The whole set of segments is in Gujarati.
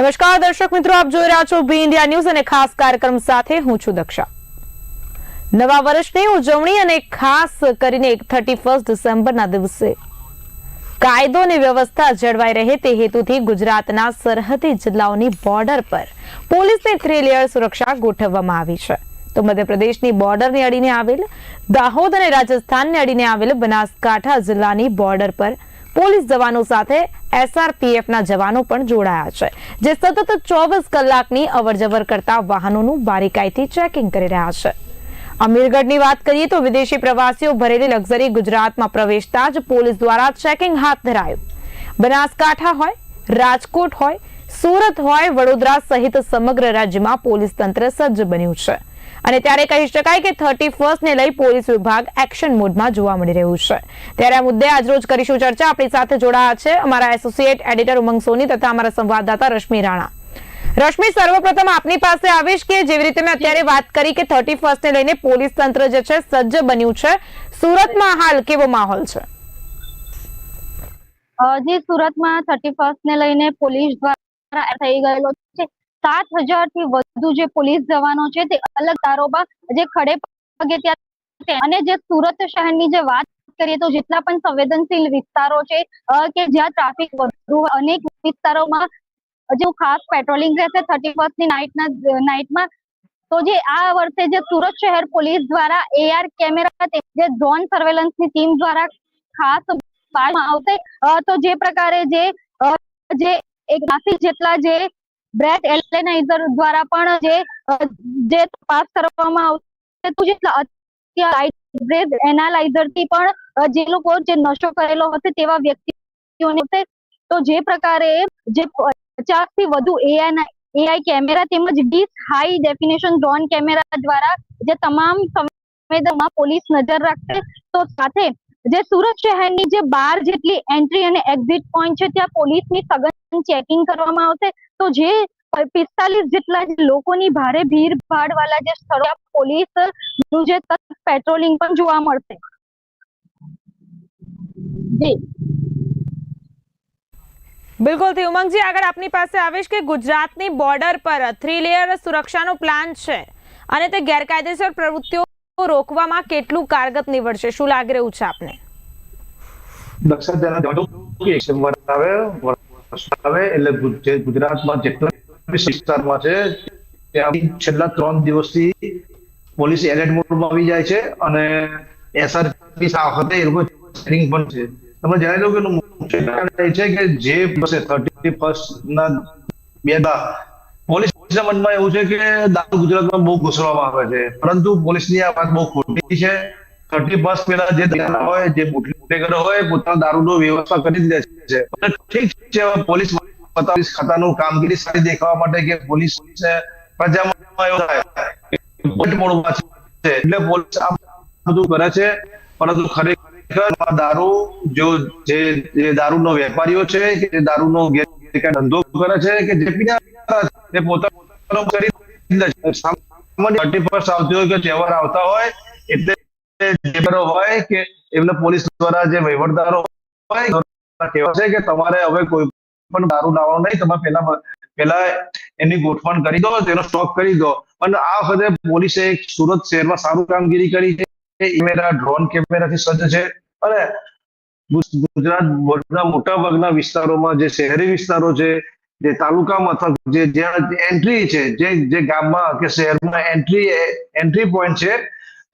નમસ્કાર, દર્શક મિત્રો, આપ જોઈ રહ્યા છો બી ઇન્ડિયા ન્યૂઝ અને ખાસ કાર્યક્રમ સાથે હું છું દક્ષા. નવા વર્ષની ઉજવણી અને ખાસ કરીને થર્ટી ફર્સ્ટ ડિસેમ્બરના દિવસે. કાયદો અને વ્યવસ્થા જળવાઈ રહે તે હેતુથી ગુજરાતના સરહદી જિલ્લાઓની બોર્ડર પર પોલીસની થ્રી લેયર સુરક્ષા ગોઠવવામાં આવી છે. તો મધ્યપ્રદેશની બોર્ડરને અડીને આવેલ, દાહોદ અને રાજસ્થાનને અડીને આવેલ બનાસકાંઠા જિલ્લાની બોર્ડર પર પોલીસ જવાનો સાથે એસઆરપીએફના જવાનો પણ જોડાયા છે, જે સતત ચોવીસ કલાકની અવરજવર કરતા વાહનોનું બારીકાઈથી ચેકિંગ કરી રહ્યા છે. અમીરગઢની વાત કરીએ તો વિદેશી પ્રવાસીઓ ભરેલી લક્ઝરી ગુજરાતમાં પ્રવેશતા જ પોલીસ દ્વારા ચેકિંગ હાથ ધરાયું. બનાસકાંઠા હોય, રાજકોટ હોય, સુરત હોય, વડોદરા સહિત સમગ્ર રાજ્યમાં પોલીસ તંત્ર સજ્જ બન્યું છે. અને ત્યારે કહી શકાય કે થર્ટી ફર્સ્ટને લઈ પોલીસ વિભાગ એક્શન મોડમાં જોવા મળી રહ્યું છે. ત્યારે આ મુદ્દે આજરોજ કરીશું ચર્ચા. આપણી સાથે જોડાયા છે અમારા એસોસિએટ એડિટર ઉમંગ સોની તથા અમારા સંવાદદાતા રશ્મિ રાણા. રશ્મિ, સર્વપ્રથમ આપની પાસે આવીશ કે જેવી રીતે મેં અત્યારે વાત કરી કે થર્ટી ફર્સ્ટને લઈને પોલીસ તંત્ર જે છે સજ્જ બન્યું છે. સુરતમાં હાલ કેવો માહોલ છે? જે સુરતમાં થર્ટી ફર્સ્ટ ને લઈને પોલીસ દ્વારા થઈ ગયેલો છે સાતથી વધુ જે પોલીસ જવાનો છે તે અલગ તારોમાં જે ખડે પગે ત્યાં અને જે સુરત શહેરની જે વાત કરીએ તો જેટલા પણ સંવેદનશીલ વિસ્તારો છે કે જ્યાં ટ્રાફિક વધુ અનેક વિસ્તારોમાં જે ખાસ પેટ્રોલિંગ રહેશે, થર્ટી ફર્સ્ટની નાઇટના નાઇટમાં તો જે આ વર્ષે જે સુરત શહેર પોલીસ દ્વારા એઆર કેમેરા જે ડ્રોન સર્વેલન્સની ટીમ દ્વારા ખાસ આવશે. તો જે પ્રકારે જે જે એક જેટલા જે બ્રેટ એલેનાઇઝર દ્વારા પણ જે જે તપાસ કરવામાં આવશે જેટલા અત્યારે એનાલાઇઝરથી પણ જે લોકો જે નશો કરેલો હશે તેવા વ્યક્તિઓને. તો જે પ્રકારે જે પચાસથી વધુ એઆઈ એઆઈ કેમેરા તેમજ વીસ હાઈ ડેફિનેશન ડ્રોન કેમેરા દ્વારા જે તમામ સંવેદનમાં પોલીસ નજર રાખશે તો સાથે જે સુરત શહેરની જે બાર જેટલી એન્ટ્રી અને એક્ઝિટ પોઈન્ટ છે, ત્યાં પોલીસની સઘન ચેકિંગ કરવામાં આવશે તો જે પિસ્તાલીસ જેટલા લોકોની ભારે ભીડ ભાડ વાળા જે સ્થળો પોલીસનું જે પેટ્રોલિંગ પણ જોવા મળશે. જી. બિલકુલથી ઉમંગજી આગળ આપની પાસે આવીશ કે ગુજરાતની બોર્ડર પર થ્રી લેયર સુરક્ષાનો પ્લાન છે અને તે ગેરકાયદેસર પ્રવૃત્તિઓ રોકવામાં કેટલું કારગત નીવડશે? શું લાગી રહ્યું છે આપને? દક્ષિણ તેના જાણો કે આવે આવે એટલે ગુજરાતમાં જેટલા છે ત્યાં છેલ્લા ત્રણ દિવસથી પોલીસ એલર્ટ મોડમાં આવી જાય છે અને એસઆરપી સાથે એ લોકો training પણ છે. તમે જાણી લો કે મુખ્ય કારણ છે કે જે થર્ટી ફર્સ્ટ ના બે પોલીસના મનમાં એવું છે કે દારૂ ગુજરાતમાં બહુ ઘૂસવામાં આવે છે. પરંતુ પોલીસની આ વાત બહુ ખોટી છે. થર્ટી બસ પેલા જે દલાલ હોય, જે બુટલેગરો હોય, પોતાનો દારૂનો વ્યવસ્થા કરી દે છે ઠીક છે પોલીસ પોલીસ ખાતાનું કામગીરી સારી દેખાવા માટે કે પોલીસ પ્રજામાં એટલે પોલીસ આ બધું કરે છે, પરંતુ ખરેખર દારૂ જો જે દારૂનો વેપારીઓ છે, કે જે દારૂનો ધંધો કરે છે, કે જે પીનારા તે પોતાનો કરી. સામાન્ય થર્ટી ફર્સ્ટ આવતી હોય કે તહેવાર આવતા હોય, એટલે જે હોય કે એમને પોલીસ દ્વારા જે વહીવટદારો હોય કહેવા છે કે તમારે હવે કોઈ પણ દારૂ લાવવાનું નહીં, તમે પેલા પેલા એની ગોઠવણ કરી દો, તેનો સ્ટોક કરી દો. અને આ વખતે પોલીસે સુરત શહેરમાં સારું કામગીરી કરી છે. કેમેરા, ડ્રોન કેમેરાથી સજ્જ છે. અને ગુજરાત બોર્ડના મોટા ભાગના વિસ્તારોમાં જે શહેરી વિસ્તારો છે, જે તાલુકા મથક જે જ્યાં એન્ટ્રી છે, જે જે ગામમાં કે શહેરમાં એન્ટ્રી એન્ટ્રી પોઈન્ટ છે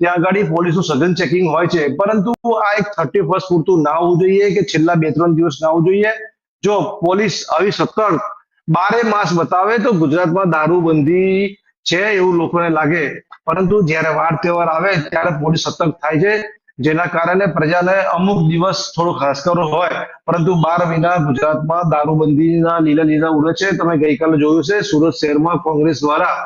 ત્યાં આગળ પોલીસનું સઘન ચેકિંગ હોય છે. પરંતુ આ એક થર્ટી ફર્સ્ટ પૂરતું ના હોવું જોઈએ કે છેલ્લા બે ત્રણ દિવસ ના હોવું જોઈએ. જો પોલીસ આવી સતર્ક બારે માસ બતાવે તો ગુજરાતમાં દારૂબંધી છે એવું લોકોને લાગે. પરંતુ જ્યારે વાર તહેવાર આવે ત્યારે પોલીસ સતર્ક થાય છે. જેના કારણે પ્રજાને અમુક દિવસ થોડો ખાસકરો હોય. પરંતુ બાર મહિના ગુજરાતમાં દારૂબંધીના લીલા લીલા ઉડે છે. તમે ગઈકાલે જોયું છે, સુરત શહેરમાં કોંગ્રેસ દ્વારા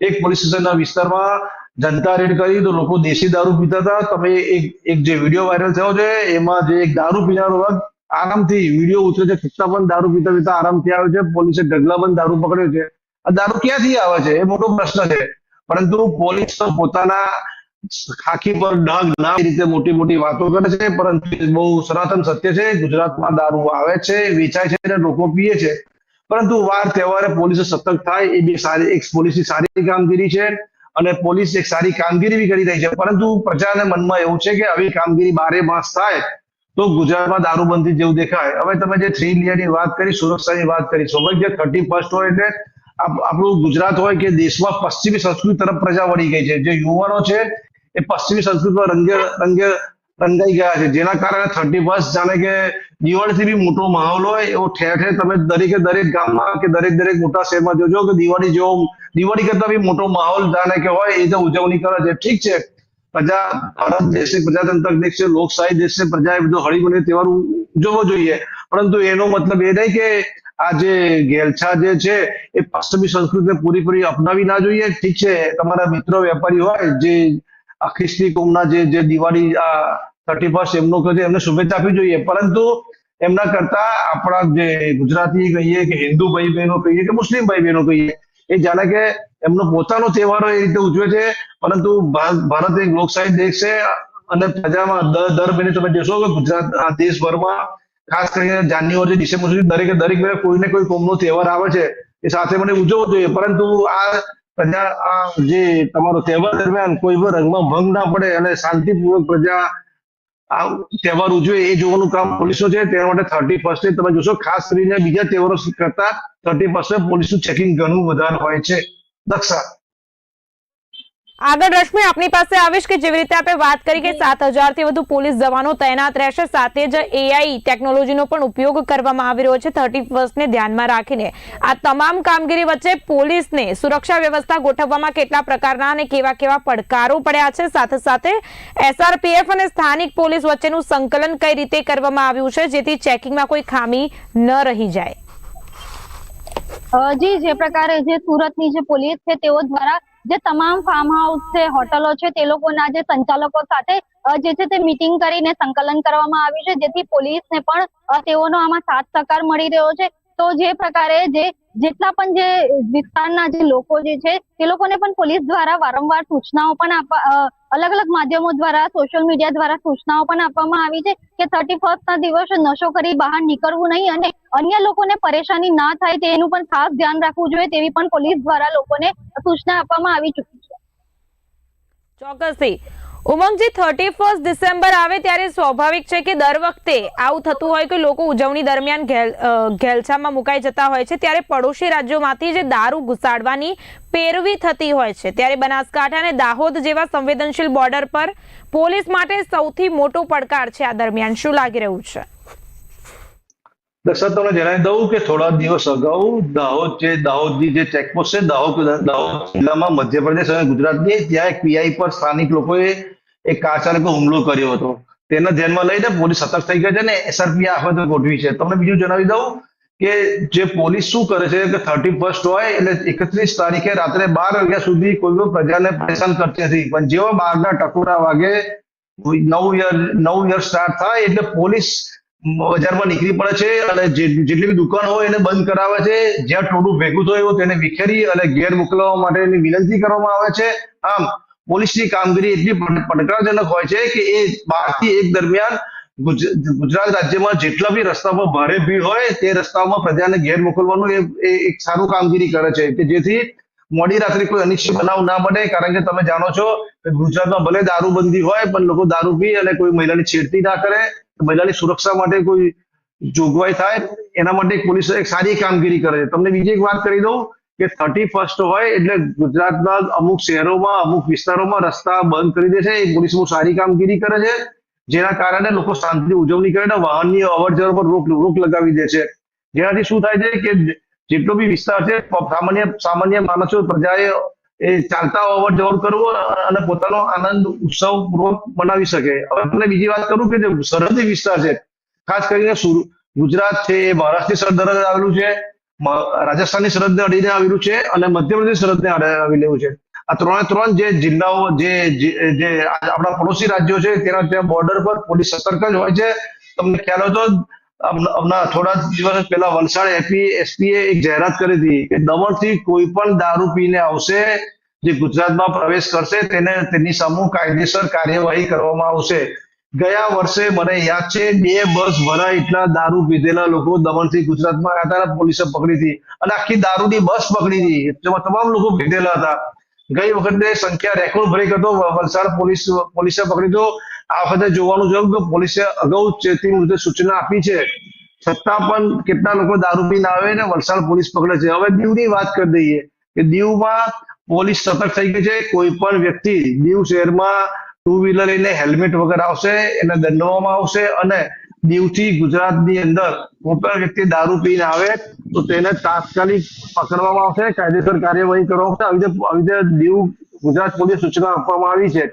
એક પોલીસ સ્ટેશનના વિસ્તારમાં જનતા રેડ કરી તો લોકો દેશી દારૂ પીતા હતા. તમે એક એક જે વીડિયો વાયરલ થયો છે, એમાં જે એક દારૂ પીનારો વર્ગ આરામથી વીડિયો ઉતરે છે. ખિસ્સા પણ દારૂ પીતા પીતા આરામથી આવે છે. પોલીસે ઢગલાબંધ દારૂ પકડ્યો છે. આ દારૂ ક્યાંથી આવે છે? એ મોટો પ્રશ્ન છે. પરંતુ પોલીસ પોતાના ખાખી પર ડાઘ ના રીતે મોટી મોટી વાતો કરે છે. પરંતુ બહુ સનાતન સત્ય છે. ગુજરાતમાં દારૂ આવે છે, વેચાય છે અને લોકો પીએ છે. પરંતુ વાર તહેવારે પોલીસે સતર્ક થાય. એ બી સારી, એક પોલીસની સારી કામગીરી છે. અને પોલીસ એક સારી કામગીરી કરી રહી છે. પરંતુ પ્રજાના મનમાં એવું છે કે આવી કામગીરી બારે માસ થાય તો ગુજરાતમાં દારૂબંધી જેવું દેખાય. હવે તમે જે થ્રી ઇન્ડિયાની વાત કરી, સુરક્ષાની વાત કરી, સૌભાગ્ય થર્ટી ફર્સ્ટ હોય એટલે આપણું ગુજરાત હોય કે દેશમાં પશ્ચિમી સંસ્કૃતિ તરફ પ્રજા વળી ગઈ છે. જે યુવાનો છે એ પશ્ચિમી સંસ્કૃતિમાં રંગે રંગે રંગાઈ ગયા છે. જેના કારણે થર્ટી ફર્સ્ટ જાણે કે દિવાળીથી બી મોટો માહોલ હોય એવો ઠેર ઠેર તમે દરેકે દરેક ગામમાં કે દરેક દરેક મોટા શહેરમાં જોજો કે દિવાળી જેવો દિવાળી કરતા બી મોટો માહોલ જાણે કે હોય એ તો ઉજવણી કરે છે. ઠીક છે. પ્રજા ભારત દેશ પ્રજાતંત્ર દેશ છે, લોકશાહી દેશ છે પ્રજાએ બધો હળીમળીને તહેવાર ઉજવવો જોઈએ. પરંતુ એનો મતલબ એ નહીં કે આ જે ગેલછા જે છે એ પશ્ચિમી સંસ્કૃતિને પૂરીપૂરી અપનાવી ના જોઈએ. ઠીક છે. તમારા મિત્રો વેપારી હોય જે ખ્રિસ્તી કોમના જે જે દિવાળી આ થર્ટી ફર્સ્ટ એમનો એમને શુભેચ્છા આપવી જોઈએ. પરંતુ એમના કરતા આપણા જે ગુજરાતી કહીએ કે હિન્દુ ભાઈ બહેનો કહીએ કે મુસ્લિમ ભાઈ બહેનો કહીએ, એ જાણે કે એમનો પોતાનો તહેવાર એ રીતે ઉજવે છે. પરંતુ ભારત એક લોકશાહી દેશ છે અને પ્રજામાં દર મહિને તમે જોશો કે ગુજરાત દેશભરમાં ખાસ કરીને જાન્યુઆરી, ડિસેમ્બર સુધી દરેકે, દરેક મહિને કોઈને કોઈ કોમનો તહેવાર આવે છે, એ સાથે મને ઉજવવો જોઈએ. પરંતુ આ પ્રજા, આ જે તમારો તહેવાર દરમિયાન કોઈ પણ રંગમાં ભંગ ના પડે અને શાંતિપૂર્વક પ્રજા આ તહેવાર ઉજવે એ જોવાનું કામ પોલીસનું છે. તેના માટે થર્ટી ફર્સ્ટે તમે જોશો, ખાસ કરીને બીજા તહેવારો કરતા થર્ટી ફર્સ્ટે પોલીસનું ચેકિંગ ઘણું વધારે હોય છે. દક્ષા આગળ રશ્મિ, આપની પાસે આવીશ કે જેવી રીતે આપણે વાત કરી કે સાત હજારથી વધુ પોલીસ જવાનો તૈનાત રહેશે, સાથે જ એઆઈ ટેકનોલોજીનો પણ ઉપયોગ કરવામાં આવી રહ્યો છે થર્ટી ફર્સ્ટને ધ્યાનમાં રાખીને. આ તમામ કામગીરી વચ્ચે પોલીસને સુરક્ષા વ્યવસ્થા ગોઠવવામાં કેટલા પ્રકારના અને કેવા કેવા પડકારો પડ્યા છે? સાથે સાથે એસઆરપીએફ અને સ્થાનિક પોલીસ વચ્ચેનું સંકલન કઈ રીતે કરવામાં આવ્યું છે, જેથી ચેકિંગમાં કોઈ ખામી ન રહી જાય? જી, જે પ્રકારે જે સુરતની જે પોલીસ છે, તેઓ દ્વારા જે તમામ ફાર્મ હાઉસ છે હોટલો છે, તે લોકોના જે સંચાલકો સાથે જે છે તે મીટિંગ કરીને સંકલન કરવામાં આવ્યું છે. જેથી પોલીસને પણ તેઓનો આમાં સાથ સહકાર મળી રહ્યો છે. તો જે પ્રકારે જે, જેટલા પણ જે વિસ્તારના જે લોકો જે છે, તે લોકોને પણ પોલીસ દ્વારા વારંવાર સૂચનાઓ પણ આપવા અલગ અલગ માધ્યમો દ્વારા સોશિયલ મીડિયા દ્વારા સૂચનાઓ પણ આપવામાં આવી છે કે થર્ટી ફર્સ્ટ ના દિવસે નશો કરી બહાર નીકળવું નહીં અને અન્ય લોકોને પરેશાની ના થાય તેનું પણ ખાસ ધ્યાન રાખવું જોઈએ તેવી પણ પોલીસ દ્વારા લોકોને સૂચના આપવામાં આવી ચૂકી છે. ચોક્કસથી. ઉમંગજી થર્ટી ફર્સ્ટ ડિસેમ્બર આવે ત્યારે સ્વાભાવિક છે કે દર વખતે આવું થતું હોય કે લોકો ઉજવણી દરમિયાન ઘેલછામાં મુકાઈ જતા હોય છે, ત્યારે પડોશી રાજ્યોમાંથી જે દારૂ ઘુસાડવાની પેરવી થતી હોય છે, ત્યારે બનાસકાંઠા અને દાહોદ જેવા સંવેદનશીલ બોર્ડર પર પોલીસ માટે સૌથી મોટો પડકાર છે આ દરમિયાન. શું લાગી રહ્યું છે? દર્શક તમને જણાવી દઉં કે થોડા દિવસ અગાઉ દાહોદ જે દાહોદની જે ચેકપોસ્ટ છે, દાહોદ દાહોદ જિલ્લામાં મધ્યપ્રદેશ અને ગુજરાતની ત્યાં એક પીઆઈ પર સ્થાનિક લોકોએ એક કાર હુમલો કર્યો હતો. તેના ધ્યાનમાં લઈને પોલીસ સતર્ક થઈ ગઈ છે ને એસઆરપી આફત ગોઠવી છે. તમને બીજું જણાવી દઉં કે જે પોલીસ શું કરે છે કે થર્ટી ફર્સ્ટ હોય એટલે એકત્રીસ તારીખે રાત્રે બાર વાગ્યા સુધી કોઈ પણ પ્રજાને પરેશાન કરતી નથી. પણ જેવા બારના ટકોરા વાગે નવ યર નવ યર સ્ટાર્ટ થાય એટલે પોલીસ બજારમાં નીકળી પડે છે અને જેટલી બી દુકાન હોય એને બંધ કરાવે છે. જ્યાં ટોળું ભેગું થયું તેને વિખેરી અને ઘેર મોકલવા માટેની વિનંતી કરવામાં આવે છે. આમ, પોલીસની કામગીરી એટલી પડ- પડકારજનક હોય છે કે એ બારથી એક દરમિયાન ગુજરાત રાજ્યમાં જેટલા બી રસ્તામાં ભારે ભીડ હોય તે રસ્તાઓમાં પ્રજાને ઘેર મોકલવાનું એ એક સારું કામગીરી કરે છે કે જેથી મોડી રાત્રે કોઈ અનિશ્ચિત બનાવ ના બને. કારણ કે તમે જાણો છો કે ગુજરાતમાં ભલે દારૂબંધી હોય પણ લોકો દારૂ પી અને કોઈ મહિલાની છેડતી ના કરે. મહિલાની સુરક્ષા માટે કોઈ જોગવાઈ થાય, એના માટે પોલીસ એક સારી કામગીરી કરે છે. તમને બીજી એક વાત કરી દઉં કે થર્ટી ફર્સ્ટ હોય એટલે ગુજરાતના અમુક શહેરોમાં, અમુક વિસ્તારોમાં રસ્તા બંધ કરી દે છે. એ પોલીસ બહુ સારી કામગીરી કરે છે, જેના કારણે લોકો શાંતિની ઉજવણી કરે અને વાહનની અવર જવર પર રોક રોક લગાવી દે છે. જેનાથી શું થાય છે કે જેટલો બી વિસ્તાર છે, સામાન્ય સામાન્ય માણસો, પ્રજાએ એ ચાલતા અવર જવર કરવો અને પોતાનો આનંદ ઉત્સવ પૂર્વક મનાવી શકે. હવે તમને બીજી વાત કરું કે જે સરહદી વિસ્તાર છે, ખાસ કરીને ગુજરાત છે એ મહારાષ્ટ્રની સરહદ આવેલું છે રાજસ્થાનની સરહદને અડીને આવેલું છે અને મધ્યપ્રદેશ સરહદને આવેલું છે. આ ત્રણે ત્રણ જે જિલ્લાઓ, જે જે આપણા પડોશી રાજ્યો છે, તેના ત્યાં બોર્ડર પર પોલીસ સતર્ક જ હોય છે. તમને ખ્યાલ હોય તો હમણાં થોડા દિવસ પહેલા વલસાડ એપી એસપીએ એક જાહેરાત કરી હતી કે દમણથી કોઈ પણ દારૂ પીને આવશે, જે ગુજરાતમાં પ્રવેશ કરશે, તેને તેની સામે કાયદેસર કાર્યવાહી કરવામાં આવશે. ગયા વર્ષે મને યાદ છે, બે બસ ભરાય એટલા દારૂ પીધેલા લોકો દમણથી ગુજરાતમાં આવ્યા હતા પોલીસે પકડી હતી. અને આખી દારૂની બસ પકડી હતી, જેમાં તમામ લોકો પીધેલા હતા. ગઈ વખતે સંખ્યા રેકોર્ડ બ્રેક હતો, વલસાડ પોલીસ પોલીસે પકડી તો આ વખતે જોવાનું જોયું કે પોલીસે અગાઉ ચેતી મુજબ સૂચના આપી છે, છતાં પણ કેટલા લોકો દારૂ પીને આવે ને વલસાડ પોલીસ પકડે છે. હવે દીવની વાત કરી દઈએ કે દીવમાં પોલીસ સતર્ક થઈ ગઈ છે. કોઈ પણ વ્યક્તિ દીવ શહેરમાં ટુ વ્હીલર લઈને હેલ્મેટ વગર આવશે, એને દંડવામાં આવશે અને દીવથી ગુજરાતની અંદર કોઈ પણ વ્યક્તિ દારૂ પીને આવે તો તેને તાત્કાલિક પકડવામાં આવશે. કાયદેસર કાર્યવાહી કરવામાં આવશે. આવી રીતે દીવ ગુજરાત પોલીસ સૂચના આપવામાં આવી છે.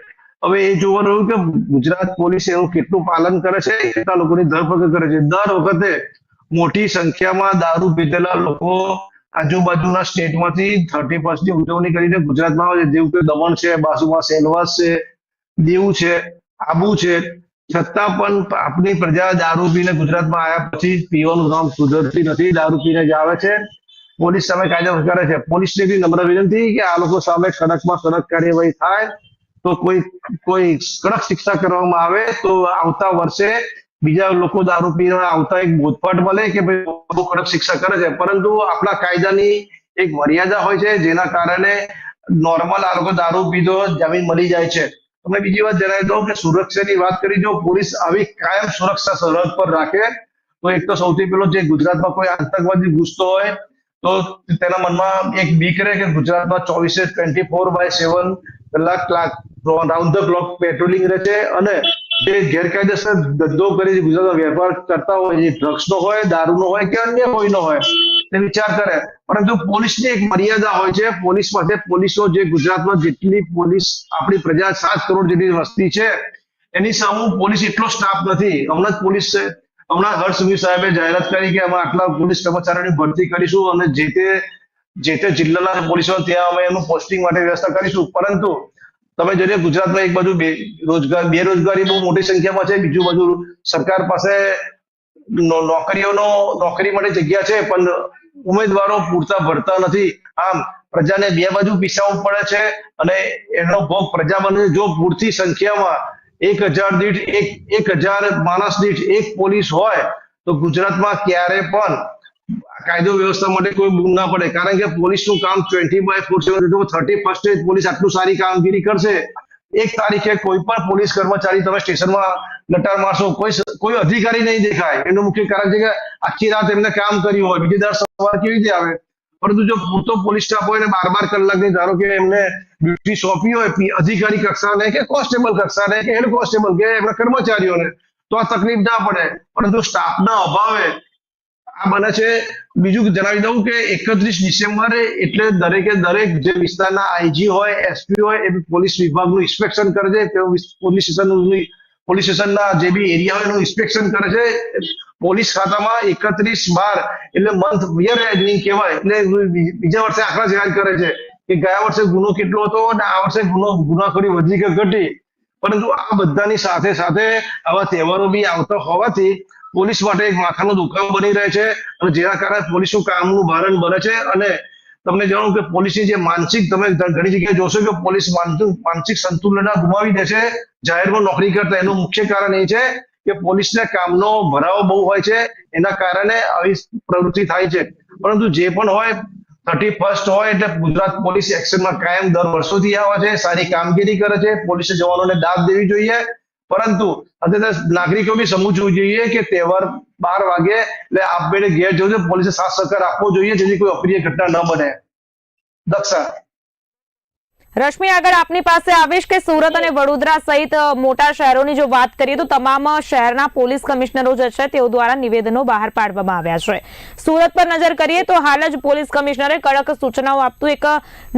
હવે એ જોવાનું રહ્યું કે ગુજરાત પોલીસ એનું કેટલું પાલન કરે છે? કેટલા લોકોની ધરપકડ કરે છે? દર વખતે મોટી સંખ્યામાં દારૂ પીધેલા લોકો આજુબાજુના સ્ટેટમાંથી થર્ટી ફર્સ્ટની ઉજવણી કરીને ગુજરાતમાં આવે છે. જેવું કે દમણ છે બાજુમાં સેલવાસ છે, દીવ છે, આબુ છે. છતાં પણ આપણી પ્રજા દારૂ પીને ગુજરાતમાં આવ્યા પછી પીવાનું નામ સુધરતી નથી. દારૂ પીને જ આવે છે. પોલીસ સામે કાયદો કરે છે. પોલીસને બી નમ્ર વિનંતી કે આ લોકો સામે કડકમાં કડક કાર્યવાહી થાય. તો કોઈ કોઈ કડક શિક્ષા કરવામાં આવે તો આવતા વર્ષે બીજા લોકો દારૂ પીને આવતા એક બોધપાઠ મળે કે ભાઈ બહુ કડક શિક્ષા કરે છે. પરંતુ આપણા કાયદાની એક મર્યાદા હોય છે જેના કારણે નોર્મલ આ લોકો દારૂ પીધો જમીન મળી જાય છે. તમને બીજી વાત જણાવી દઉં કે સુરક્ષાની વાત કરી, જો પોલીસ આવી કાયમ સુરક્ષા સરહદ પર રાખે, તો એક તો સૌથી પેલો જે ગુજરાતમાં કોઈ આતંકવાદી ઘૂસતો હોય, તો તેના મનમાં એક બીક રહે કે ગુજરાતમાં ચોવીસે ટ્વેન્ટી ફોર બાય સેવન કલાક રાઉન્ડ ધ ક્લોક પેટ્રોલિંગ રહે છે અને જે ગેરકાયદેસર ધંધો કરી ગુજરાતમાં વેપાર કરતા હોય, જે ડ્રગ્સનો હોય, દારૂનો હોય કે અન્ય કોઈનો હોય, તે વિચાર કરે. પરંતુ પોલીસની એક મર્યાદા હોય છે, પોલીસ માટે પોલીસો જે ગુજરાતમાં જેટલી પોલીસ આપણી પ્રજા સાત કરોડ જેટલી વસ્તી છે, એની સામે પોલીસ એટલો સ્ટાફ નથી. હમણાં જ પોલીસ હમણાં હર્ષ સાહેબે જાહેરાત કરી કે અમે આટલા પોલીસ કર્મચારીઓની ભરતી કરીશું અને જે તે જે તે જિલ્લાના પોલીસો ત્યાં અમે એનું પોસ્ટિંગ માટે વ્યવસ્થા કરીશું. પરંતુ તમે જોઈએ ગુજરાતમાં એક બાજુ રોજગાર બેરોજગારી બહુ મોટી સંખ્યામાં છે. બીજું બાજુ સરકાર પાસે નોકરીઓનો, નોકરી માટે જગ્યા છે, પણ ઉમેદવારો પૂરતા ભરતા નથી. આમ પ્રજાને બે બાજુ પીસાવવું પડે છે અને એનો ભોગ પ્રજા બને જો પૂરતી સંખ્યામાં એક હજાર દીઠ, એક એક હજાર માણસ દીઠ એક પોલીસ હોય, તો ગુજરાતમાં ક્યારે પણ કાયદો વ્યવસ્થા માટે કોઈ બૂમ ના પડે. કારણ કે પોલીસનું કામ twenty by four seven thirty first police આટલું સારી કામગીરી કરશે. એક તારીખે કોઈ પણ પોલીસ કર્મચારી તમે સ્ટેશનમાં લટાર મારશો, કોઈ કોઈ અધિકારી નહીં દેખાય. એનું મુખ્ય કારણ છે કે આખી રાત એમને કામ કર્યું હોય. બીજી દર સવાર કેવી રીતે આવે? પરંતુ જો પૂરતો પોલીસ સ્ટાફ હોય ને બાર બાર કલાકની, ધારો કે એમને ડ્યુટી સોંપી હોય અધિકારી કક્ષાને કે કોન્સ્ટેબલ કક્ષાને કે હેડ કોન્સ્ટેબલ કે એમના કર્મચારીઓને, તો આ તકલીફ ના પડે. પરંતુ સ્ટાફના અભાવે આ બને છે, બીજું જણાવી દઉં કે એકત્રીસ ડિસેમ્બરે એટલે દરેકે દરેક જે વિસ્તારના આઈજી હોય એસપી હોય, એ પોલીસ વિભાગનું ઇન્સ્પેક્શન કરે છે. તેઓ પોલીસ સ્ટેશનનું, પોલીસ સ્ટેશનના જે બી એરિયા હોય એનું ઇન્સ્પેક્શન કરે છે. પોલીસ ખાતામાં એકત્રીસ બાર એટલે મંથ યર એન્ડિંગ કહેવાય. એટલે બીજા વર્ષે આંકડા જાહેર કરે છે કે ગયા વર્ષે ગુનો કેટલો હતો અને આ વર્ષે ગુનો, ગુનાખોરી વધી કે ઘટી. પરંતુ આ બધાની સાથે સાથે આવા તહેવારો બી આવતા હોવાથી પોલીસ માટે એક માથાનો દુખાવો બની રહે છે અને જેના કારણે પોલીસનું કામનું ભારણ બને છે અને તમને જણાવું કે પોલીસની જે માનસિક, તમે ઘણી જગ્યાએ જોશો કે પોલીસ માનસિક સંતુલન ગુમાવી દે છે, જાહેરમાં નોકરી કરતા. એનું મુખ્ય કારણ એ છે કે પોલીસને કામનો ભરાવો બહુ હોય છે, એના કારણે આવી પ્રવૃત્તિ થાય છે. પરંતુ જે પણ હોય થર્ટી ફર્સ્ટ હોય એટલે ગુજરાત પોલીસ એક્શનમાં કાયમ દર વર્ષોથી આવે છે, સારી કામગીરી કરે છે, પોલીસે જવાનોને દાદ દેવી જોઈએ પરંતુ અત્યારે નાગરિકો બી સમજવું જોઈએ કે તહેવાર બાર વાગે એટલે આપમેળે ઘેર જવું જોઈએ પોલીસે સાથ સહકાર આપવો જોઈએ જેથી કોઈ અપ્રિય ઘટના ન બને. દક્ષા રશ્મિ, આગળ આપની પાસે આવીશ કે સુરત અને વડોદરા સહિત મોટા શહેરોની જો વાત કરીએ તો તમામ શહેરના પોલીસ કમિશનરો જે છે તેઓ દ્વારા નિવેદનો બહાર પાડવામાં આવ્યા છે. સુરત પર નજર કરીએ તો હાલ જ પોલીસ કમિશનરે કડક સૂચનાઓ આપતું એક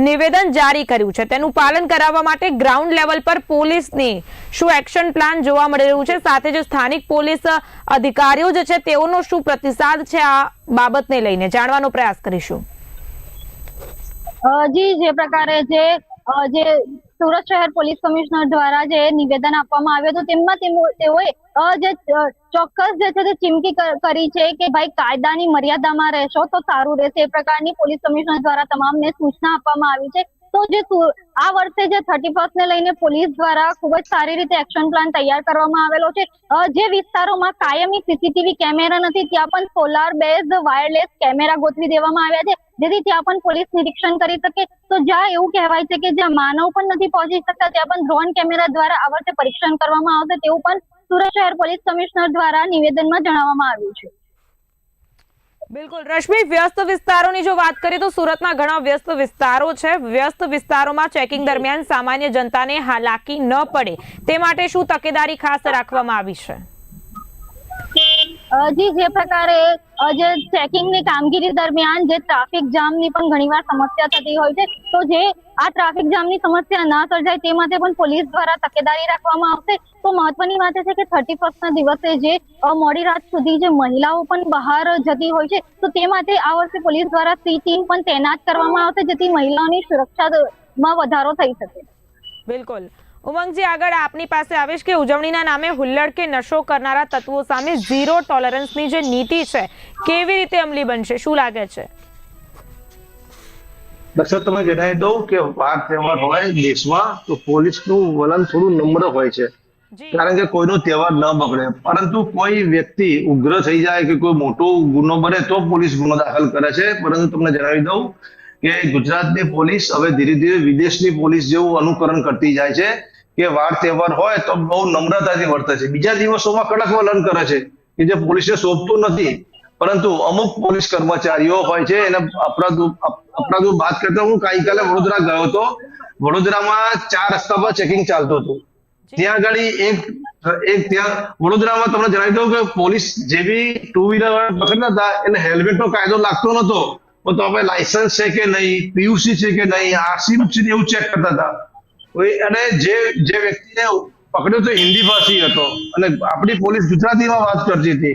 નિવેદન જારી કર્યું છે. તેનું પાલન કરાવવા માટે ગ્રાઉન્ડ લેવલ પર પોલીસની શું એક્શન પ્લાન જોવા મળી રહ્યું છે? સાથે જે સ્થાનિક પોલીસ અધિકારીઓ જે છે તેઓનો શું પ્રતિસાદ છે આ બાબતને લઈને? જાણવાનો પ્રયાસ કરીશું. જી, જે પ્રકારે જે જે સુરત શહેર પોલીસ કમિશનર દ્વારા જે નિવેદન આપવામાં આવ્યું હતું તેમાં તેઓ- તેઓએ જે ચોક્કસ જે છે તે ચીમકી કરી છે કે ભાઈ કાયદાની મર્યાદામાં રહેશો તો સારું રહેશે. એ પ્રકારની પોલીસ કમિશનર દ્વારા તમામને સૂચના આપવામાં આવી છે. તો જે આ વર્ષે જે થર્ટી ફર્સ્ટ ને લઈને પોલીસ દ્વારા ખૂબ જ સારી રીતે એક્શન પ્લાન તૈયાર કરવામાં આવેલો છે. જે વિસ્તારોમાં કાયમી સીસીટીવી કેમેરા નથી, ત્યાં પણ સોલાર બેઝ વાયરલેસ કેમેરા ગોઠવી દેવામાં આવ્યા છે. જેથી ત્યાં પણ પોલીસ નિરીક્ષણ કરી શકે. તો જ્યાં એવું કહેવાય છે કે જ્યાં માનવ પણ નથી પહોંચી શકતા, ત્યાં પણ ડ્રોન કેમેરા દ્વારા આ વર્ષે પરીક્ષણ કરવામાં આવશે, તેવું પણ સુરત શહેર પોલીસ કમિશનર દ્વારા નિવેદનમાં જણાવવામાં આવ્યું છે. બિલકુલ રશ્મિ વ્યસ્ત વિસ્તારોની જો વાત કરીએ તો સુરતના ઘણા વ્યસ્ત વિસ્તારો છે. વ્યસ્ત વિસ્તારોમાં ચેકિંગ દરમિયાન સામાન્ય જનતાને હાલાકી ન પડે. તે માટે શું તકેદારી ખાસ રાખવામાં આવી છે? જી, જે પ્રકારે જે જે ચેકિંગની કામગીરી દરમિયાન જે ટ્રાફિક જામની પણ ઘણીવાર સમસ્યા થતી હોય છે, તો જે આ ટ્રાફિક જામની સમસ્યા ના સર્જાય તે માટે પણ પોલીસ દ્વારા તકેદારી રાખવામાં આવશે. તો મહત્વની વાત છે કે થર્ટી ફર્સ્ટના દિવસે જે મોડી રાત સુધી જે મહિલાઓ પણ બહાર જતી હોય છે, તો તે માટે આ વર્ષે પોલીસ દ્વારા સી ટીમ પણ તૈનાત કરવામાં આવશે, જેથી મહિલાઓની સુરક્ષામાં વધારો થઈ શકે. બિલકુલ. ઉમંગજી આગળ આપની પાસે આવીશ કે ઉજવણીના નામે હુલ્લડ કે નશો કરનારા તત્વો સામે ઝીરો ટોલરન્સની જે નીતિ છે કેવી રીતે અમલી બનશે? શું લાગે છે? દર્શક તમે જણાવી દઉં કે વાર તહેવાર હોય દેશમાં તો પોલીસનું વલણ થોડું નમ્ર હોય છે. કારણ કે કોઈનો તહેવાર ન બગડે. પરંતુ કોઈ વ્યક્તિ ઉગ્ર થઈ જાય કે કોઈ મોટો ગુનો બને તો પોલીસ ગુનો દાખલ કરે છે. પરંતુ તમને જણાવી દઉં કે ગુજરાતની પોલીસ હવે ધીરે ધીરે વિદેશની પોલીસ જેવું અનુકરણ કરતી જાય છે. કે વાર તહેવાર હોય તો બહુ નમ્રતાથી વર્તે છે. બીજા દિવસોમાં કડક વલણ કરે છે કે જે પોલીસને શોભતું નથી પરંતુ અમુક પોલીસ કર્મચારીઓ હોય છે એને અપરાધ અપરાધો વાત કરતા હું ગઈકાલે વડોદરા ગયો હતો. વડોદરામાં ચાર રસ્તા પર ચેકિંગ ચાલતું હતું. ત્યાં આગળ એક એક ત્યાં વડોદરામાં તમને જણાવી દઉં કે પોલીસ જે બી ટુ વ્હીલર પકડતા હતા એને હેલ્મેટ નો કાયદો લાગતો નતો તો તમે લાયસન્સ છે કે નહીં પીયુસી છે કે નહીં આરસી છે એવું ચેક કરતા હતા. અને જે જે વ્યક્તિને પકડ્યો તો હિન્દી ભાષી હતો. અને આપણી પોલીસ ગુજરાતીમાં વાત કરતી હતી.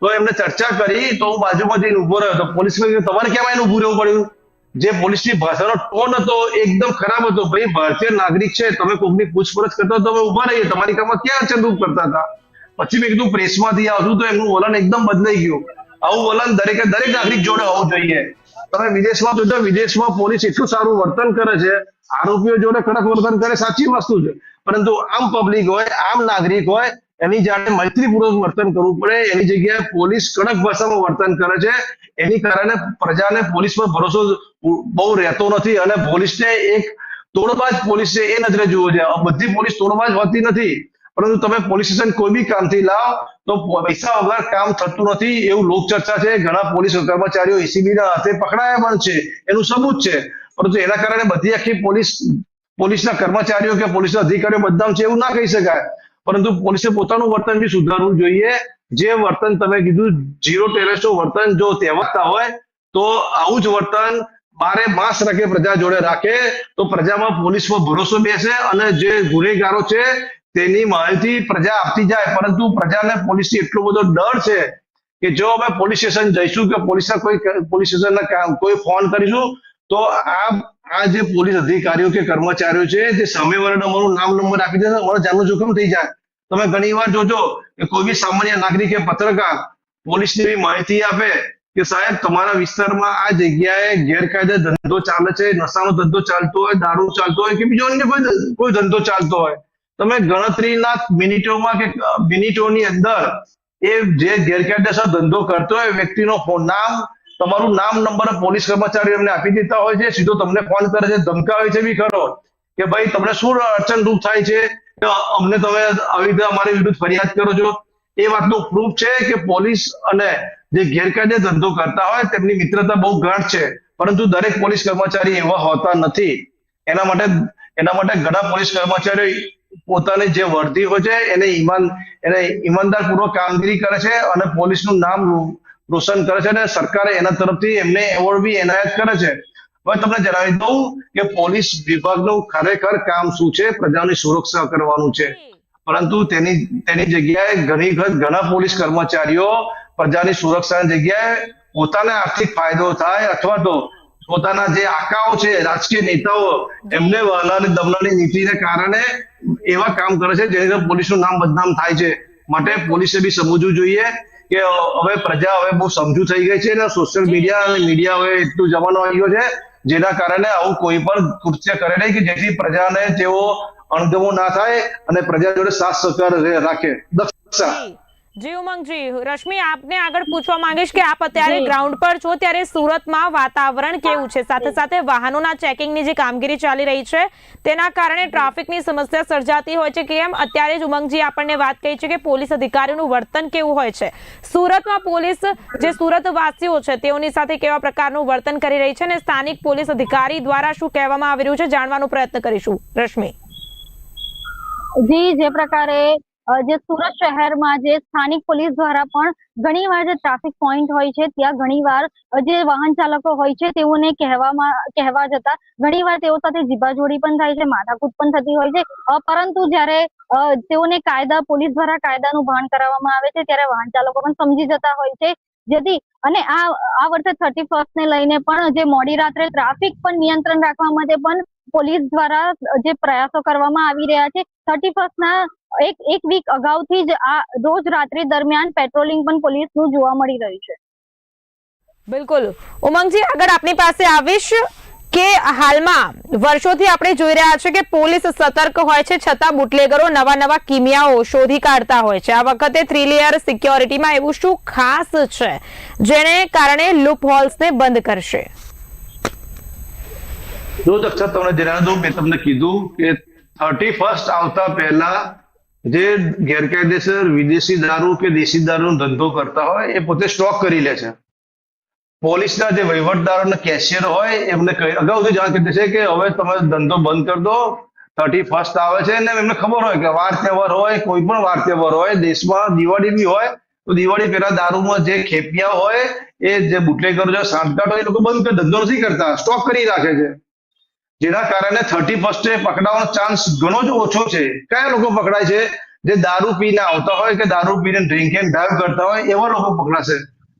તો એમને ચર્ચા કરી, તો હું બાજુમાં ઊભો રહ્યો. તો પોલીસ તમારે કેમ એને ઉભું રહેવું પડ્યું? જે પોલીસની ભાષાનો ટોન હતો એકદમ ખરાબ હતો. ભાઈ, ભારતીય નાગરિક છે, તમે કોઈની પૂછપરછ કરતા તમે ઊભા રહીએ. તમારી કામમાં ક્યાં ચંદુક કરતા હતા? પછી મેં કીધું પ્રેસમાંથી આવતું તો એમનું વલણ એકદમ બદલાઈ ગયું. આવું વલણ દરેકે દરેક નાગરિક જોડે હોવું જોઈએ. તમે વિદેશમાં જોજો વિદેશમાં પોલીસ એટલું સારું વર્તન કરે છે, આરોપીઓ જોડે કડક વર્તન કરે, સાચી વસ્તુ છે. પરંતુ આમ પબ્લિક હોય, આમ નાગરિક હોય, એની જાણે મૈત્રીપૂર્વક વર્તન કરવું પડે, એની જગ્યાએ પોલીસ કડક ભાષામાં વર્તન કરે છે, એની કારણે પ્રજાને પોલીસ પર ભરોસો બહુ રહેતો નથી અને પોલીસને એક તોડબાજ પોલીસ છે એ નજરે જોવો છે. બધી પોલીસ તોડબાજ હોતી નથી. પરંતુ તમે પોલીસ સ્ટેશન કોઈ બી કામથી લાવ, તો પૈસા વગર કામ થતું નથી, એવું લોકચર્ચા છે. ઘણા પોલીસ કર્મચારીઓ એસીબી ના હાથે પકડાયા પણ છે. એનું સબૂત છે. પરંતુ એના કારણે બધી આખી પોલીસ પોલીસના કર્મચારીઓ કે પોલીસના અધિકારીઓ બદનામ છે એવું ના કહી શકાય. પરંતુ પોલીસે પોતાનું વર્તન બી સુધારવું જોઈએ. જે વર્તન તમે કીધું જીરો ટેરરનું વર્તન જો તહેવાતા હોય, તો આવું જ વર્તન બારે માસ રાખે, પ્રજા જોડે રાખે, તો પ્રજામાં પોલીસમાં ભરોસો બેસે અને જે ગુનેગારો છે તેની માહિતી પ્રજા આપતી જાય, પરંતુ પ્રજાને પોલીસથી એટલો બધો ડર છે કે જો અમે પોલીસ સ્ટેશન જઈશું કે પોલીસના કોઈ પોલીસ સ્ટેશનના કોઈ ફોન કરીશું, તો આ આ જે પોલીસ અધિકારીઓ કે કર્મચારીઓ છે, જે સામેવાળાને અમારું નામ નંબર આપી દે અમારો જાનનું જોખમ થઈ જાય. તમે ઘણી વાર જોજો કે કોઈ બી સામાન્ય નાગરિક કે પત્રકાર પોલીસને એવી માહિતી આપે કે સાહેબ, તમારા વિસ્તારમાં આ જગ્યાએ ગેરકાયદે ધંધો ચાલે છે, નશાનો ધંધો ચાલતો હોય, દારૂ ચાલતો હોય કે બીજો અન્ય કોઈ કોઈ ધંધો ચાલતો હોય. તમે ગણતરીના મિનિટોમાં કે મિનિટોની અંદર એ જે ગેરકાયદેસર ધંધો કરતો હોય વ્યક્તિનો નામ, તમારું નામ, નંબર પોલીસ કર્મચારીઓ એમને આપી દેતા હોય છે, સીધો તમને ફોન કરે છે, ધમકાવે છે બી ખરો કે ભાઈ તમને શું અડચણરૂપ થાય છે? અમને તમે આવી રીતે અમારી વિરુદ્ધ ફરિયાદ કરો છો. એ વાતનું પ્રૂફ છે કે પોલીસ અને જે ગેરકાયદે ધંધો કરતા હોય તેમની મિત્રતા બહુ ગાઢ છે. પરંતુ દરેક પોલીસ કર્મચારી એવા હોતા નથી. એના માટે એના માટે ઘણા પોલીસ કર્મચારીઓ પોતાની જે વર્ધી હોય છે, એને ઈમાન, એને ઈમાનદાર પૂર્વક કામગીરી કરે છે અને પોલીસનું નામ રોશન કરે છે અને સરકારે એના તરફથી એમને એવોર્ડ બી એનાયત કરે છે. હવે તમને જણાવી દઉં કે પોલીસ વિભાગનું ખરેખર કામ શું છે? પ્રજાની સુરક્ષા કરવાનું છે. પરંતુ તેની તેની જગ્યાએ ઘણી ઘણા પોલીસ કર્મચારીઓ પ્રજાની સુરક્ષાની જગ્યાએ પોતાને આર્થિક ફાયદો થાય અથવા તો પોતાના જે આકાઓ છે રાજકીય નેતાઓ એમને વહાલાની દમનાની નીતિને કારણે એવા કામ કરે છે જેને પોલીસનું નામ બદનામ થાય છે. માટે પોલીસે બી સમજવું જોઈએ કે હવે પ્રજા હવે બહુ સમજુ થઈ ગઈ છે અને સોશિયલ મીડિયા અને મીડિયા હવે એટલું જમાનો આવ્યો ગયો છે જેના કારણે આવું કોઈ પણ કૃત્ય કરે નહીં કે જેથી પ્રજાને તેઓ અણગમો ના થાય અને પ્રજા જોડે સાથ સહકાર રાખે. દક્ષા જી ઉમંગજી રશ્મિ આપને આગળ પૂછવા માંગીશ કે આપ અત્યારે ગ્રાઉન્ડ પર છો ત્યારે સુરતમાં વાતાવરણ કેવું છે? સાથે સાથે વાહનોના ચેકિંગની જે કામગીરી ચાલી રહી છે તેના કારણે ટ્રાફિકની સમસ્યા સર્જાતી હોય છે. કેમ? અત્યારે જ ઉમંગજી આપણને વાત કહી છે કે પોલીસ અધિકારીનું વર્તન કેવું હોય છે? સુરતમાં પોલીસ જે સુરત વાસીઓ છે તેઓની સાથે કેવા પ્રકારનું વર્તન કરી રહી છે અને સ્થાનિક પોલીસ અધિકારી દ્વારા શું કહેવામાં આવી રહ્યું છે? જાણવાનો પ્રયત્ન કરીશું. રશ્મિ. જી જે પ્રકારે જે સુરત શહેરમાં જે સ્થાનિક પોલીસ દ્વારા પણ ઘણી વાર જે ટ્રાફિક પોઈન્ટ હોય છે, ત્યાં ઘણી વાર જે વાહન ચાલકો હોય છે, તેઓને કહેવામાં, કહેવા જતા ઘણી વાર તેઓ સાથે જીબાજોડી પણ થાય છે, માથાકૂટ પણ થતી હોય છે. પરંતુ જ્યારે તેઓને કાયદા, પોલીસ દ્વારા કાયદાનું ભાન કરાવવામાં આવે છે, ત્યારે વાહન ચાલકો પણ સમજી જતા હોય છે. જેથી, અને આ આ વર્ષે થર્ટી ફર્સ્ટ ને લઈને પણ જે મોડી રાત્રે ટ્રાફિક પર નિયંત્રણ રાખવા માટે પણ પોલીસ દ્વારા જે પ્રયાસો કરવામાં આવી રહ્યા છે. થર્ટી ફર્સ્ટ ના એક એક વીક અગાઉથી જ આ રોજ રાત્રિ દરમિયાન પેટ્રોલિંગ પણ પોલીસનું જોવા મળી રહ્યું છે. બિલકુલ. ઉમંગજી આગળ આપની પાસે આવીશ કે હાલમાં વર્ષોથી આપણે જોઈ રહ્યા છે કે પોલીસ સતર્ક હોય છે છતાં બુટલેગરો નવા નવા કિમિયાઓ શોધી કાઢતા હોય છે. આ વખતે થ્રી લેયર સિક્યોરિટીમાં એવું શું ખાસ છે? જેને કારણે લૂપ હોલ્સને બંધ કરશે. જો દક્ષા તમને જણાવી દઉં મેં તમને કીધું કે થર્ટી ફર્સ્ટ આવતા પહેલા જે ગેરકાયદેસર વિદેશી દારૂ કે દેશી દારૂનો ધંધો કરતા હોય, એ પોતે સ્ટોક કરી લે છે. પોલીસના જે વહીવટદાર અને કેશિયર હોય, એમને કહી અગાઉથી જાણ કરી દેશે છે કે હવે તમે ધંધો બંધ કરી દો થર્ટી ફર્સ્ટ આવે છે ને એમને ખબર હોય કે વાર તહેવાર હોય, કોઈ પણ વાર તહેવાર હોય, દેશમાં દિવાળી બી હોય, તો દિવાળી પહેલા દારૂમાં જે ખેપિયા હોય, એ જે બુટલેગરો જે સાંઠગાંઠ હોય, એ લોકો બંધ ધંધો નથી કરતા સ્ટોક કરી રાખે છે. જેના કારણે થર્ટી ફર્સ્ટે પકડાવાનો ચાન્સ ઘણો જ ઓછો છે. કયા લોકો પકડાય છે? જે દારૂ પીને આવતા હોય કે દારૂ પીને ડ્રિંક એન્ડ ડ્રાઈવ કરતા હોય, એવા લોકો પકડાશે.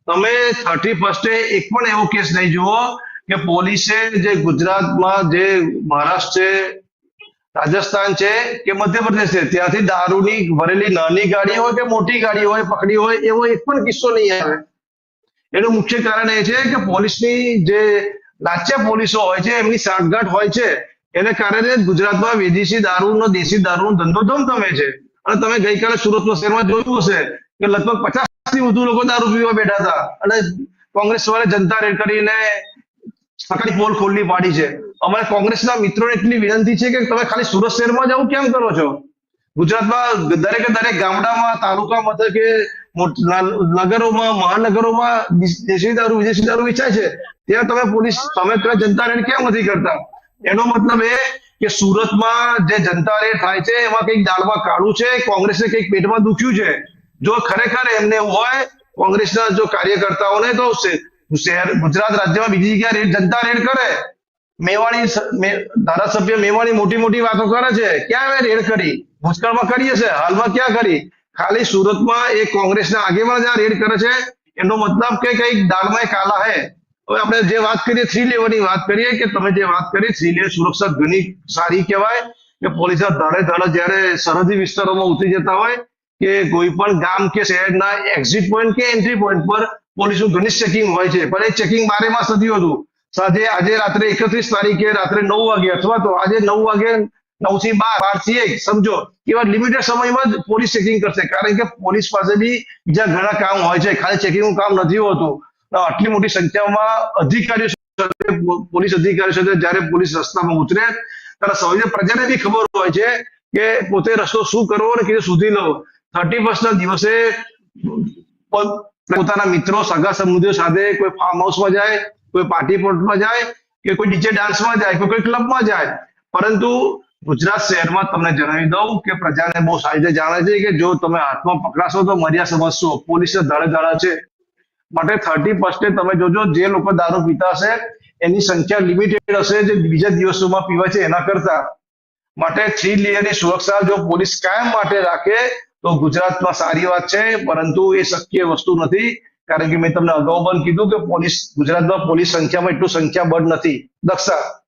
તમે થર્ટી ફર્સ્ટે એક પણ એવો કેસ નહીં જુઓ કે પોલીસે જે ગુજરાતમાં જે મહારાષ્ટ્ર છે, રાજસ્થાન છે કે મધ્યપ્રદેશ છે, ત્યાંથી દારૂની ભરેલી નાની ગાડી હોય કે મોટી ગાડી હોય, પકડી હોય, એવો એક પણ કિસ્સો નહીં આવે. એનું મુખ્ય કારણ એ છે કે પોલીસની જે લાચ્યા પોલીસો હોય છે, એમની સાંઠગાંઠ હોય છે, એને કારણે ગુજરાતમાં વિદેશી દારૂનો, દેશી દારૂનો ધંધો ધમધમે છે. અને તમે ગઈકાલે સુરતના શહેરમાં જોયું હશે કે લગભગ પચાસથી વધુ લોકો દારૂ પીવા બેઠા હતા. અને કોંગ્રેસ વાળા જનતા રેડ કરીને સકાળી પોલ ખોલી પાડી છે. અમારે કોંગ્રેસના મિત્રોને એટલી વિનંતી છે કે તમે ખાલી સુરત શહેરમાં જ આવું કેમ કરો છો? ગુજરાતમાં દરેકે દરેક ગામડામાં તાલુકા મથકે નગરોમાં, મહાનગરોમાં દેશી દારૂ વિદેશી દારૂ વેચાય છે. ત્યાં તમે પોલીસ, તમે જનતા રેડ કેમ નથી કરતા? એનો મતલબ એ કે સુરતમાં જે જનતા રેડ થાય છે, એમાં કંઈક દાળમાં કાળું છે કોંગ્રેસને કંઈક પેટમાં દુખ્યું છે. જો ખરેખર એમને હોય, કોંગ્રેસના જો કાર્યકર્તાઓને તો શહેર, ગુજરાત રાજ્યમાં બીજી જગ્યા રેડ, જનતા રેડ કરે. મેવાણી ધારાસભ્ય મેવાણી મોટી મોટી વાતો કરે છે. ક્યાં રેડ કરી? ભૂતકાળમાં કરીએ છે? હાલમાં ક્યાં કરી? ખાલી સુરતમાં એ કોંગ્રેસના આગેવાન જ્યાં રેડ કરે છે, એનો મતલબ કે કંઈક દાળમાં કાલા હે. હવે આપણે જે વાત કરીએ થ્રી લેવલની વાત કરીએ કે તમે જે વાત કરી, થ્રી લેવલ સુરક્ષા ઘણી સારી કહેવાય કે પોલીસ ધડે ધડે જ્યારે સરહદી વિસ્તારોમાં ઉતરી જતા હોય કે કોઈ પણ ગામ કે શહેરના એક્ઝિટ પોઈન્ટ કે એન્ટ્રી પોઈન્ટ પર પોલીસનું ઘણી ચેકિંગ હોય છે. પણ એ ચેકિંગ બારે માસ નથી હોતું. સાંજે આજે રાત્રે એકત્રીસ તારીખે રાત્રે નવ વાગે અથવા તો આજે નવ વાગે નવથી બાર બારથી એક, સમજો. એવા લિમિટેડ સમયમાં જ પોલીસ ચેકિંગ કરશે. કારણ કે પોલીસ પાસે બી બીજા ઘણા કામ હોય છે. ખાલી ચેકિંગનું કામ નથી હોતું. આટલી મોટી સંખ્યામાં અધિકારીઓ પોલીસ અધિકારીઓ સાથે જ્યારે પોલીસ રસ્તામાં ઉતરે, ત્યારે સૌને પ્રજાને બી ખબર હોય છે કે પોતે રસ્તો શું કરવો અને કીધું સુધી લો થર્ટી ફર્સ્ટ ના દિવસે પોતાના મિત્રો સગા સંબંધીઓ સાથે કોઈ ફાર્મ હાઉસમાં જાય, કોઈ પાર્ટી પ્લોટમાં જાય, કે કોઈ ડીજે ડાન્સમાં જાય, કે કોઈ ક્લબમાં જાય. પરંતુ ગુજરાત શહેરમાં તમને જણાવી દઉં કે પ્રજાને બહુ સારી રીતે જાણે છે કે જો તમે હાથમાં પકડાશો તો મર્યા સમજશો. પોલીસ ધડે છે. માટે થર્ટી ફર્સ્ટે તમે જોજો, જે લોકો દારૂ પીતા હશે, એની સંખ્યા લિમિટેડ હશે, જે બીજા દિવસોમાં પીવા છે એના કરતા. માટે થ્રી લેયરની સુરક્ષા જો પોલીસ કાયમ માટે રાખે, તો ગુજરાતમાં સારી વાત છે, પરંતુ એ શક્ય વસ્તુ નથી. કારણ કે મેં તમને અગાઉ પણ કીધું કે પોલીસ ગુજરાતમાં પોલીસ સંખ્યામાં એટલું સંખ્યાબળ નથી. દક્ષા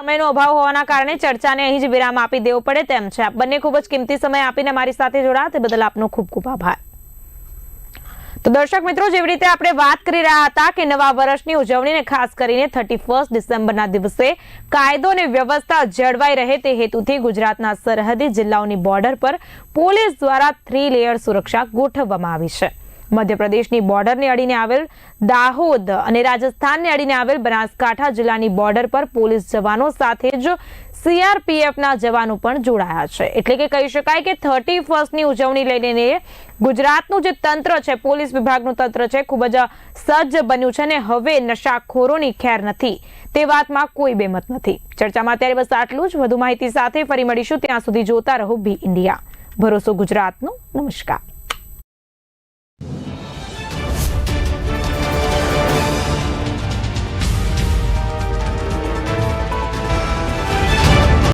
સમયનો અભાવ હોવાના કારણે ચર્ચાને અહીં જ વિરામ આપી દેવો પડે તેમ છે. આપ બંને ખૂબ જ કિંમતી સમય આપીને મારી સાથે જોડાયા. તે બદલ આપનો ખૂબ ખૂબ આભાર. તો દર્શક મિત્રો, જેવી રીતે આપણે વાત કરી રહ્યા હતા કે નવા વર્ષની ઉજવણીને ખાસ કરીને થર્ટી ફર્સ્ટ ડિસેમ્બરના દિવસે કાયદો અને વ્યવસ્થા જળવાઈ રહે તે હેતુથી ગુજરાતના સરહદી જિલ્લાઓની બોર્ડર પર પોલીસ દ્વારા થ્રી લેયર સુરક્ષા ગોઠવવામાં આવી છે. મધ્યપ્રદેશની બોર્ડરને અડીને આવેલ દાહોદ અને રાજસ્થાનને અડીને આવેલ બનાસકાંઠા જિલ્લાની બોર્ડર પર પોલીસ જવાનો સાથે જ સીઆરપીએફના જવાનો પણ જોડાયા છે. એટલે કે કહી શકાય કે થર્ટી ફર્સ્ટની ઉજવણી લઈને ગુજરાતનું જે તંત્ર છે, પોલીસ વિભાગનું તંત્ર છે, ખૂબ જ સજ્જ બન્યું છે અને હવે નશાખોરોની ખેર નથી. તે વાતમાં કોઈ બેમત નથી. ચર્ચામાં અત્યારે બસ આટલું જ. વધુ માહિતી સાથે ફરી મળીશું. ત્યાં સુધી જોતા રહો બી ઇન્ડિયા. ભરોસો ગુજરાતનો. નમસ્કાર.